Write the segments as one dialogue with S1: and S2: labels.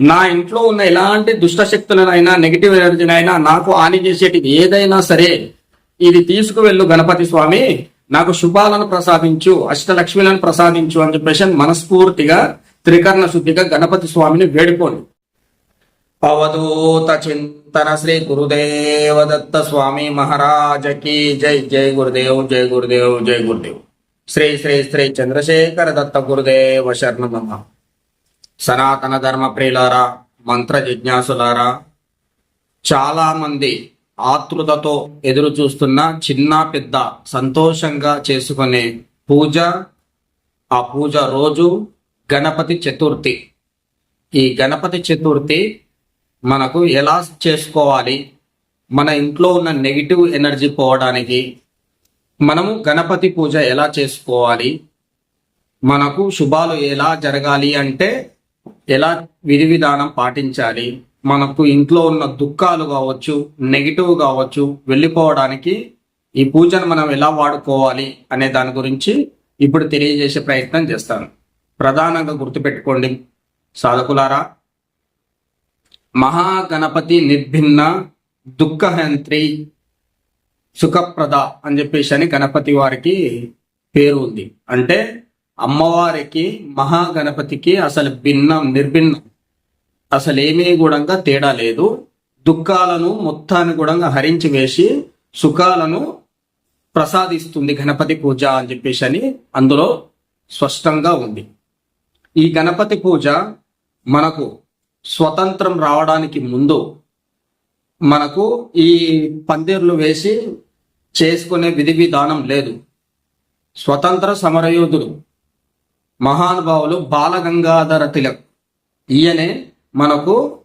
S1: నా ఇంట్లో ఉన్న ఎలాంటి దుష్ట శక్తులనైనా నెగిటివ్ ఎనర్జీనైనా నాకు హాని చేసేటిది ఏదైనా సరే ఇది తీసుకువెళ్ళు గణపతి స్వామి. నాకు శుభాలను ప్రసాదించు అష్టలక్ష్మిలను ప్రసాదించు అని చెప్పేసి మనస్ఫూర్తిగా త్రికరణ శుద్ధిగా గణపతి స్వామిని వేడుకోండి. అవధూత చింతన శ్రీ గురుదేవ దత్త స్వామి మహారాజకి జై. జై గురుదేవ్ జై గురుదేవ్ జై గురుదేవ్. శ్రీ శ్రీ శ్రీ చంద్రశేఖర దత్త గురుదేవ శరణమమ్మ. సనాతన ధర్మ ప్రియులారా మంత్ర జిజ్ఞాసులారా చాలా మంది ఆతృతతో ఎదురు చూస్తున్న చిన్న పెద్ద సంతోషంగా చేసుకునే పూజ ఆ పూజ రోజు గణపతి చతుర్థి. ఈ గణపతి చతుర్థి మనకు ఎలా చేసుకోవాలి? మన ఇంట్లో ఉన్న నెగిటివ్ ఎనర్జీ పోవడానికి మనము గణపతి పూజ ఎలా చేసుకోవాలి? మనకు శుభాలు ఎలా జరగాలి అంటే ఎలా విధి విధానం పాటించాలి? మనకు ఇంట్లో ఉన్న దుఃఖాలు కావచ్చు నెగిటివ్ కావచ్చు వెళ్ళిపోవడానికి ఈ పూజను మనం ఎలా వాడుకోవాలి అనే దాని గురించి ఇప్పుడు తెలియజేసే ప్రయత్నం చేస్తాను. ప్రధానంగా గుర్తుపెట్టుకోండి. సాధకులారా మహాగణపతి నిర్భిన్న దుఃఖహంత్రి సుఖప్రద అని చెప్పేసి అని గణపతి వారికి పేరు ఉంది. అంటే అమ్మవారికి మహాగణపతికి అసలు భిన్నం నిర్భిన్నం. అసలు ఏమీ కూడా తేడా లేదు. దుఃఖాలను మొత్తాన్ని కూడా హరించి వేసి సుఖాలను ప్రసాదిస్తుంది గణపతి పూజ అని చెప్పేసి అని అందులో స్పష్టంగా ఉంది. ఈ గణపతి పూజ మనకు స్వతంత్రం రావడానికి ముందు మనకు ఈ పందిర్లు వేసి చేసుకునే విధి విధానం లేదు. స్వతంత్ర సమరయోధుడు మహానుభావులు బాలగంగాధర తిలక్. ఈయనే మనకు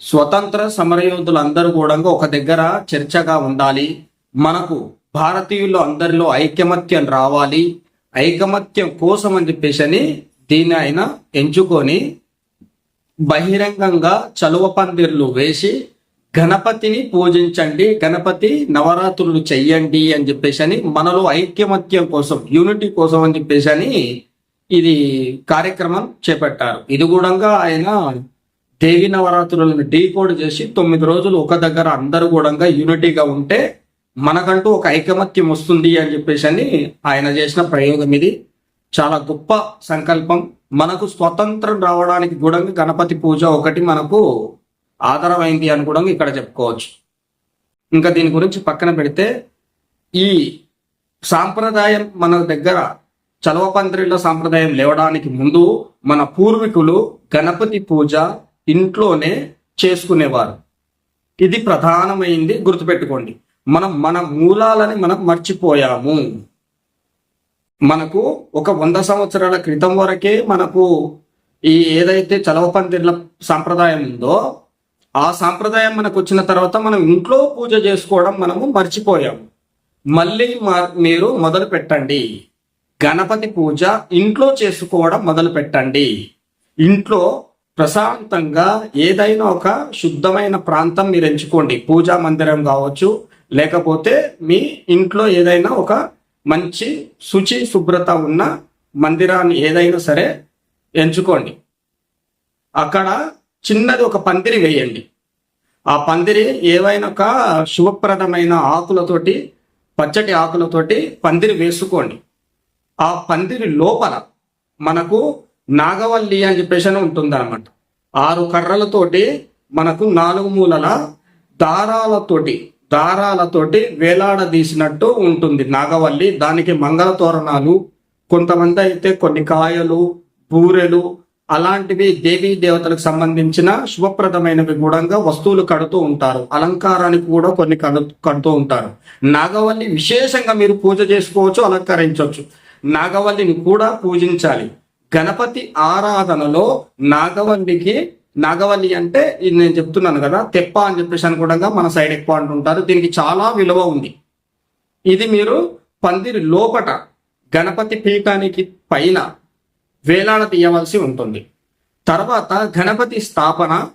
S1: స్వతంత్ర సమరయోధులందరూ కూడా ఒక దగ్గర చర్చగా ఉండాలి. మనకు భారతీయులు అందరిలో ఐకమత్యం రావాలి. ఐకమత్యం కోసం అని చెప్పేసి అని దీన్ని ఆయన ఎంచుకొని బహిరంగంగా చలువ పందిర్లు వేసి గణపతిని పూజించండి గణపతి నవరాత్రులు చెయ్యండి అని చెప్పేసి అని మనలో ఐక్యమత్యం కోసం యూనిటీ కోసం అని చెప్పేసి అని ఇది కార్యక్రమం చేపట్టారు. ఇది కూడా ఆయన దేవి నవరాత్రులను డీకోడ్ చేసి తొమ్మిది రోజులు ఒక దగ్గర అందరూ కూడా యూనిటీగా ఉంటే మనకంటూ ఒక ఐకమత్యం వస్తుంది అని చెప్పేసి అని ఆయన చేసిన ప్రయోగం ఇది. చాలా గొప్ప సంకల్పం. మనకు స్వతంత్రం రావడానికి కూడా గణపతి పూజ ఒకటి మనకు ఆధారమైంది అని కూడా ఇక్కడ చెప్పుకోవచ్చు. ఇంకా దీని గురించి పక్కన పెడితే ఈ సాంప్రదాయం మన దగ్గర చలవపంత్రిలో సాంప్రదాయం లేవడానికి ముందు మన పూర్వీకులు గణపతి పూజ ఇంట్లోనే చేసుకునేవారు. ఇది ప్రధానమైంది గుర్తుపెట్టుకోండి. మనం మన మూలాలని మనం మర్చిపోయాము. మనకు ఒక వంద సంవత్సరాల క్రితం వరకే మనకు ఈ ఏదైతే చలవపందిర్ల సాంప్రదాయం ఉందో ఆ సాంప్రదాయం మనకు వచ్చిన తర్వాత మనం ఇంట్లో పూజ చేసుకోవడం మనము మర్చిపోయాము. మళ్ళీ మా- మీరు మొదలు పెట్టండి గణపతి పూజ ఇంట్లో చేసుకోవడం మొదలు పెట్టండి ఇంట్లో ప్రశాంతంగా ఏదైనా ఒక శుద్ధమైన ప్రాంతం మీరు ఎంచుకోండి. పూజా మందిరం కావచ్చు లేకపోతే మీ ఇంట్లో ఏదైనా ఒక మంచి శుచి శుభ్రత ఉన్న మందిరాన్ని ఏదైనా సరే ఎంచుకోండి. అక్కడ చిన్నది ఒక పందిరి వేయండి. ఆ పందిరి ఏవైనా ఒక శుభప్రదమైన ఆకులతోటి పచ్చటి ఆకులతోటి పందిరి వేసుకోండి. ఆ పందిరి లోపల మనకు నాగవల్లి అని చెప్పేసి అని ఉంటుంది అనమాట ఆరు కర్రలతోటి మనకు నాలుగు మూలల దారాలతోటి దారాలతోటి వేలాడదీసినట్టు ఉంటుంది నాగవల్లి. దానికి మంగళ తోరణాలు కొంతమంది అయితే కొన్ని కాయలు బూరెలు అలాంటివి దేవీ దేవతలకు సంబంధించిన శుభప్రదమైనవి కూడా వస్తువులు కడుతూ ఉంటారు. అలంకారానికి కూడా కొన్ని కడు కడుతూ ఉంటారు. నాగవల్లి విశేషంగా మీరు పూజ చేసుకోవచ్చు అలంకరించవచ్చు. నాగవల్లిని కూడా పూజించాలి. గణపతి ఆరాధనలో నాగవల్లికి నాగవల్లి అంటే ఇది నేను చెప్తున్నాను కదా తెప్ప అని చెప్పేసి అని కూడా మన సైడ్ ఎక్కువ అంటుంటారు. దీనికి చాలా విలువ ఉంది. ఇది మీరు పందిరి లోపట గణపతి పీఠానికి పైన వేలాడ తీయవలసి ఉంటుంది. తర్వాత గణపతి స్థాపన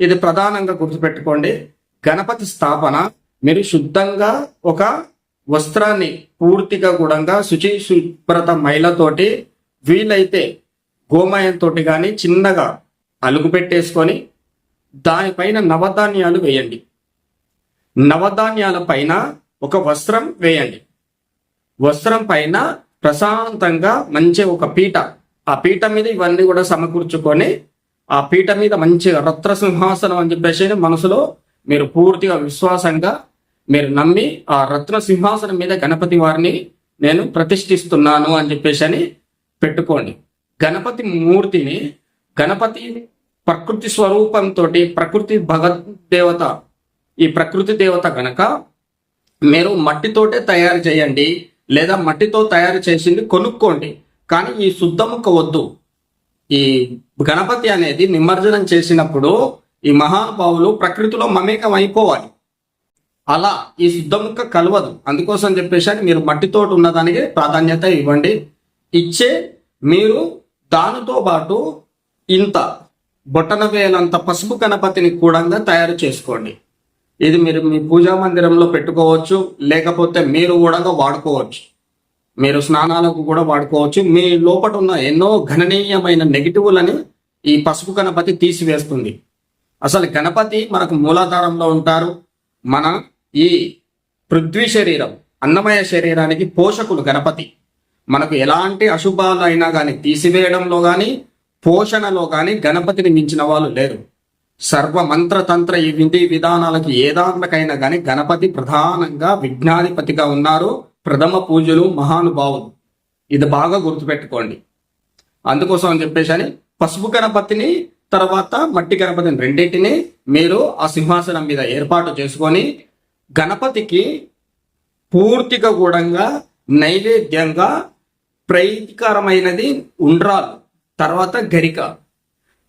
S1: ఇది ప్రధానంగా గుర్తుపెట్టుకోండి. గణపతి స్థాపన మీరు శుద్ధంగా ఒక వస్త్రాన్ని పూర్తిగా కూడా శుచి శుభ్రత మైలతోటి వీలైతే గోమయంతో కానీ చిన్నగా అలుగు పెట్టేసుకొని దానిపైన నవధాన్యాలు వేయండి. నవధాన్యాల పైన ఒక వస్త్రం వేయండి. వస్త్రం పైన ప్రశాంతంగా మంచి ఒక పీట ఆ పీట మీద ఇవన్నీ కూడా సమకూర్చుకొని ఆ పీట మీద మంచిగా రత్న సింహాసనం అని చెప్పేసి మనసులో మీరు పూర్తిగా విశ్వాసంగా మీరు నమ్మి ఆ రత్న సింహాసనం మీద గణపతి వారిని నేను ప్రతిష్ఠిస్తున్నాను అని చెప్పేసి అని పెట్టుకోండి. గణపతి మూర్తిని గణపతి ప్రకృతి స్వరూపంతో ప్రకృతి భగవద్ దేవత ఈ ప్రకృతి దేవత గనక మీరు మట్టితోటే తయారు చేయండి లేదా మట్టితో తయారు చేసింది కొనుక్కోండి. కానీ ఈ శుద్ధముక్క వద్దు. ఈ గణపతి అనేది నిమజ్జనం చేసినప్పుడు ఈ మహానుభావులు ప్రకృతిలో మమేకం అయిపోవాలి అలా ఈ శుద్ధముక్క కలవదు. అందుకోసం చెప్పేసి మీరు మట్టితో ఉన్నదానికి ప్రాధాన్యత ఇవ్వండి. ఇచ్చే మీరు దానితో పాటు ఇంత బొట్టన వేలంత పసుపు గణపతిని కూడా తయారు చేసుకోండి. ఇది మీరు మీ పూజా మందిరంలో పెట్టుకోవచ్చు. లేకపోతే మీరు కూడా వాడుకోవచ్చు. మీరు స్నానాలకు కూడా వాడుకోవచ్చు. మీ లోపల ఉన్న ఎన్నో గణనీయమైన నెగిటివ్లని ఈ పసుపు గణపతి తీసివేస్తుంది. అసలు గణపతి మనకు మూలాధారంలో ఉంటారు. మన ఈ పృథ్వీ శరీరం అన్నమయ శరీరానికి పోషకులు గణపతి. మనకు ఎలాంటి అశుభాలు అయినా కానీ తీసివేయడంలో కానీ పోషణలో కానీ గణపతిని మించిన వాళ్ళు లేరు. సర్వ మంత్ర తంత్ర ఈ విధి విధానాలకి ఏదాంతకైనా కానీ గణపతి ప్రధానంగా విఘ్నాధిపతిగా ఉన్నారు. ప్రథమ పూజలు మహానుభావులు. ఇది బాగా గుర్తుపెట్టుకోండి. అందుకోసం అని చెప్పేసి అని పసుపు గణపతిని తర్వాత మట్టి గణపతిని రెండింటిని మీరు ఆ సింహాసనం మీద ఏర్పాటు చేసుకొని గణపతికి పూర్తిగా కూడంగా నైవేద్యంగా ప్రైతికరమైనది ఉండ్రాలు తర్వాత గరిక.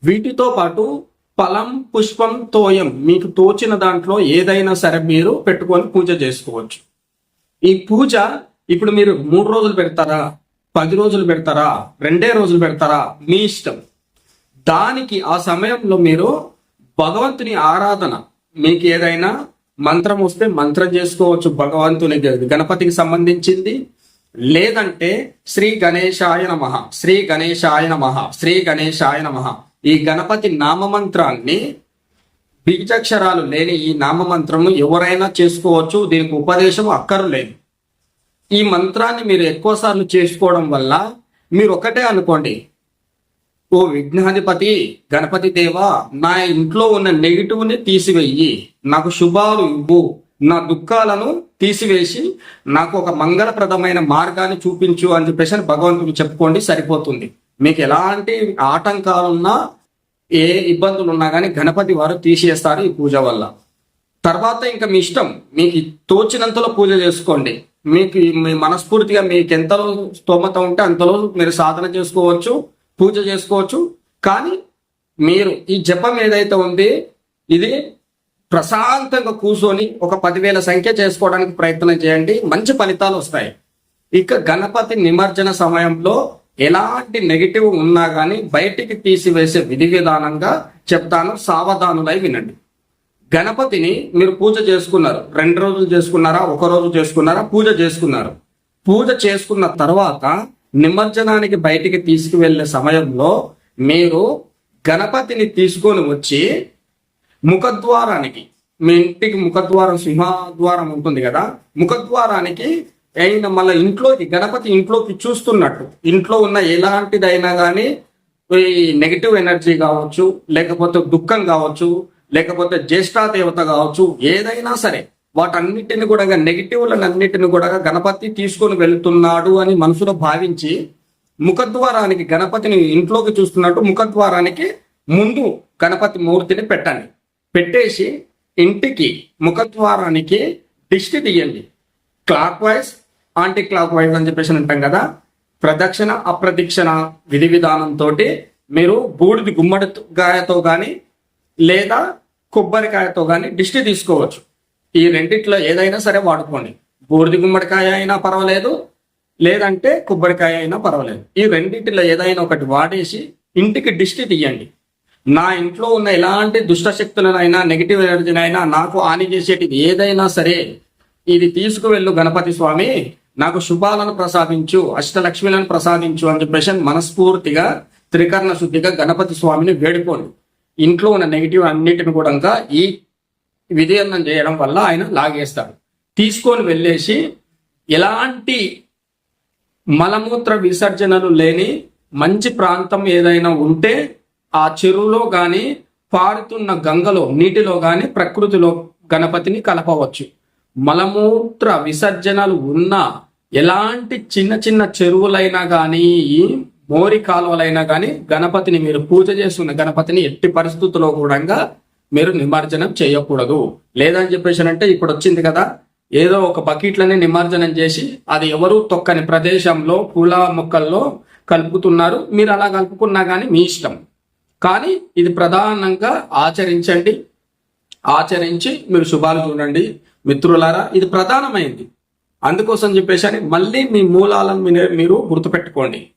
S1: వీటితో పాటు ఫలం పుష్పం తోయం మీకు తోచిన దాంట్లో ఏదైనా సరే మీరు పెట్టుకొని పూజ చేసుకోవచ్చు. ఈ పూజ ఇప్పుడు మీరు మూడు రోజులు పెడతారా? పది రోజులు పెడతారా? రెండే రోజులు పెడతారా? మీ ఇష్టం. దానికి ఆ సమయంలో మీరు భగవంతుని ఆరాధన మీకు ఏదైనా మంత్రం వస్తే మంత్రం చేసుకోవచ్చు భగవంతుని గణపతికి సంబంధించింది. లేదంటే శ్రీ గణేశాయ నమ శ్రీ గణేశాయ నమ శ్రీ గణేశాయ నమ. ఈ గణపతి నామమంత్రాన్ని బీజాక్షరాలు లేని ఈ నామమంత్రము ఎవరైనా చేసుకోవచ్చు దీనికి ఉపదేశం అక్కర్లేదు. ఈ మంత్రాన్ని మీరు ఎక్కువసార్లు చేసుకోవడం వల్ల మీరు ఒకటే అనుకోండి ఓ విఘ్నాధిపతి గణపతి దేవా నా ఇంట్లో ఉన్న నెగిటివ్ని తీసివెయ్యి నాకు శుభాలు ఇవ్వు. నా దుఃఖాలను తీసివేసి నాకు ఒక మంగళప్రదమైన మార్గాన్ని చూపించు అని చెప్పేసి భగవంతుడు చెప్పుకోండి సరిపోతుంది. మీకు ఎలాంటి ఆటంకాలున్నా ఏ ఇబ్బందులు ఉన్నా కానీ గణపతి వారు తీసేస్తారు ఈ పూజ వల్ల. తర్వాత ఇంకా మీ ఇష్టం. మీకు తోచినంతలో పూజ చేసుకోండి. మీకు మీ మనస్ఫూర్తిగా మీకు ఎంతలో స్తోమత ఉంటే అంతలో మీరు సాధన చేసుకోవచ్చు. పూజ చేసుకోవచ్చు. కానీ మీరు ఈ జపం ఏదైతే ఉంది ఇది ప్రశాంతంగా కూర్చొని ఒక పదివేల సంఖ్య చేసుకోవడానికి ప్రయత్నం చేయండి. మంచి ఫలితాలు వస్తాయి. ఇక గణపతి నిమజ్జన సమయంలో ఎలాంటి నెగిటివ్ ఉన్నా కానీ బయటికి తీసివేసే విధి విధానంగా చెప్తాను. సావధానులై వినండి. గణపతిని మీరు పూజ చేసుకున్నారు. రెండు రోజులు చేసుకున్నారా? ఒక రోజు చేసుకున్నారా? పూజ చేసుకున్నారు. పూజ చేసుకున్న తర్వాత నిమజ్జనానికి బయటికి తీసుకువెళ్ళే సమయంలో మీరు గణపతిని తీసుకొని వచ్చి ముఖద్వారానికి మీ ఇంటికి ముఖద్వారం సింహద్వారం ఉంటుంది కదా ముఖద్వారానికి అయిన మళ్ళీ ఇంట్లోకి గణపతి ఇంట్లోకి చూస్తున్నట్టు. ఇంట్లో ఉన్న ఎలాంటిదైనా కానీ ఈ నెగిటివ్ ఎనర్జీ కావచ్చు లేకపోతే దుఃఖం కావచ్చు లేకపోతే జ్యేష్ఠా దేవత కావచ్చు ఏదైనా సరే. వాటన్నిటిని కూడా నెగిటివ్లన్నిటిని కూడా గణపతి తీసుకొని వెళ్తున్నాడు అని మనసులో భావించి ముఖద్వారానికి గణపతిని ఇంట్లోకి చూస్తున్నట్టు ముఖద్వారానికి ముందు గణపతి మూర్తిని పెట్టండి. పెట్టేసి ఇంటికి ముఖద్వారానికి దిష్టి తీయండి. Clockwise anticlockwise అని చెప్పేసి అంటాం కదా. ప్రదక్షిణ అప్రదక్షిణ విధి విధానంతో మీరు బూడిది గుమ్మడికాయతో కానీ లేదా కొబ్బరికాయతో కానీ దిష్టి తీసుకోవచ్చు. ఈ రెండిట్లో ఏదైనా సరే వాడుకోండి. బూర్ది గుమ్మడికాయ అయినా పర్వాలేదు లేదంటే కొబ్బరికాయ అయినా పర్వాలేదు. ఈ రెండింటిలో ఏదైనా ఒకటి వాడేసి ఇంటికి దిష్టి తీయండి. నా ఇంట్లో ఉన్న ఎలాంటి దుష్ట శక్తులనైనా నెగిటివ్ ఎనర్జీనైనా నాకు హాని చేసేటిది ఏదైనా సరే ఇది తీసుకువెళ్ళు గణపతి స్వామి నాకు శుభాలను ప్రసాదించు అష్టలక్ష్మిలను ప్రసాదించు అని చెప్పేసి మనస్ఫూర్తిగా త్రికరణ శుద్ధిగా గణపతి స్వామిని వేడుకోండి. ఇంట్లో ఉన్న నెగిటివ్ అన్నిటిని కూడా ఈ విధీర్ణం చేయడం వల్ల ఆయన లాగేస్తాడు. తీసుకొని వెళ్ళేసి ఎలాంటి మలమూత్ర విసర్జనలు లేని మంచి ప్రాంతం ఏదైనా ఉంటే ఆ చెరువులో కానీ పారుతున్న గంగలో నీటిలో కానీ ప్రకృతిలో గణపతిని కలపవచ్చు. మలమూత్ర విసర్జనలు ఉన్న ఎలాంటి చిన్న చిన్న చెరువులైనా కానీ మోరి కాలువలైనా కానీ గణపతిని మీరు పూజ చేస్తున్న గణపతిని ఎట్టి పరిస్థితుల్లో కూడా మీరు నిమజ్జనం చేయకూడదు. లేదని చెప్పేసి అంటే ఇప్పుడు వచ్చింది కదా ఏదో ఒక బకెట్లని నిమజ్జనం చేసి అది ఎవరు తొక్కని ప్రదేశంలో పూల మొక్కల్లో కలుపుతున్నారు. మీరు అలా కలుపుకున్నా కానీ మీ ఇష్టం. కానీ ఇది ప్రధానంగా ఆచరించండి. ఆచరించి మీరు శుభాలు చూడండి. మిత్రులారా ఇది ప్రధానమైంది. అందుకోసం చెప్పేసి అని మళ్ళీ మీ మూలాలను మీరు- మీరు గుర్తుపెట్టుకోండి.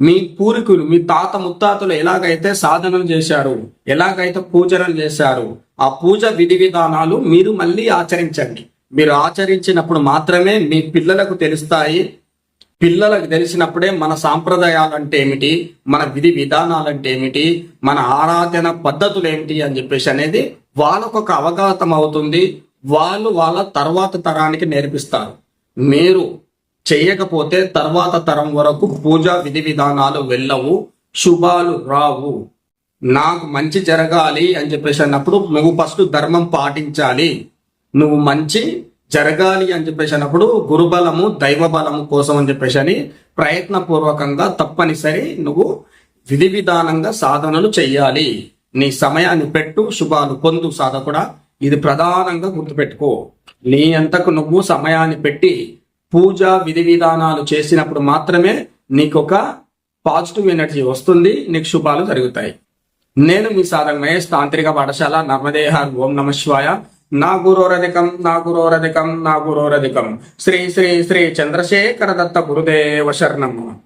S1: మీ పూర్వీకులు మీ తాత ముత్తాతలు ఎలాగైతే సాధనలు చేశారు ఎలాగైతే పూజలు చేశారు ఆ పూజ విధి విధానాలు మీరు మళ్ళీ ఆచరించండి. మీరు ఆచరించినప్పుడు మాత్రమే మీ పిల్లలకు తెలుస్తాయి. పిల్లలకు తెలిసినప్పుడే మన సాంప్రదాయాలు అంటే ఏమిటి మన విధి విధానాలు అంటే ఏమిటి మన ఆరాధన పద్ధతులు ఏమిటి అని చెప్పేసి అనేది వాళ్ళకు ఒక అవగాహతం అవుతుంది. వాళ్ళు వాళ్ళ తర్వాత తరానికి నేర్పిస్తారు. మీరు చేయకపోతే తర్వాత తరం వరకు పూజా విధి విధానాలు వెళ్ళవు. శుభాలు రావు. నాకు మంచి జరగాలి అని చెప్పేసి అన్నప్పుడు నువ్వు ఫస్ట్ ధర్మం పాటించాలి. నువ్వు మంచి జరగాలి అని చెప్పేసి అన్నప్పుడు గురుబలము దైవ బలము కోసం అని చెప్పేసి అని ప్రయత్నపూర్వకంగా తప్పనిసరి నువ్వు విధి విధానంగా సాధనలు చెయ్యాలి. నీ సమయాన్ని పెట్టు శుభాలు పొందు సాధకుడా. ఇది ప్రధానంగా గుర్తుపెట్టుకో. నీ అంతకు నువ్వు సమయాన్ని పెట్టి పూజ విధి విధానాలు చేసినప్పుడు మాత్రమే నీకు ఒక పాజిటివ్ ఎనర్జీ వస్తుంది నీకు శుభాలు జరుగుతాయి. నేను మీ సాధన మహేష్ తాంత్రిక పాఠశాల నర్మదేహార్ ఓం నమ శివాయ. నా గురోరధికం నా గురోరధికం నా గురోరధికం శ్రీ శ్రీ శ్రీ చంద్రశేఖర దత్త గురుదేవ శరణం.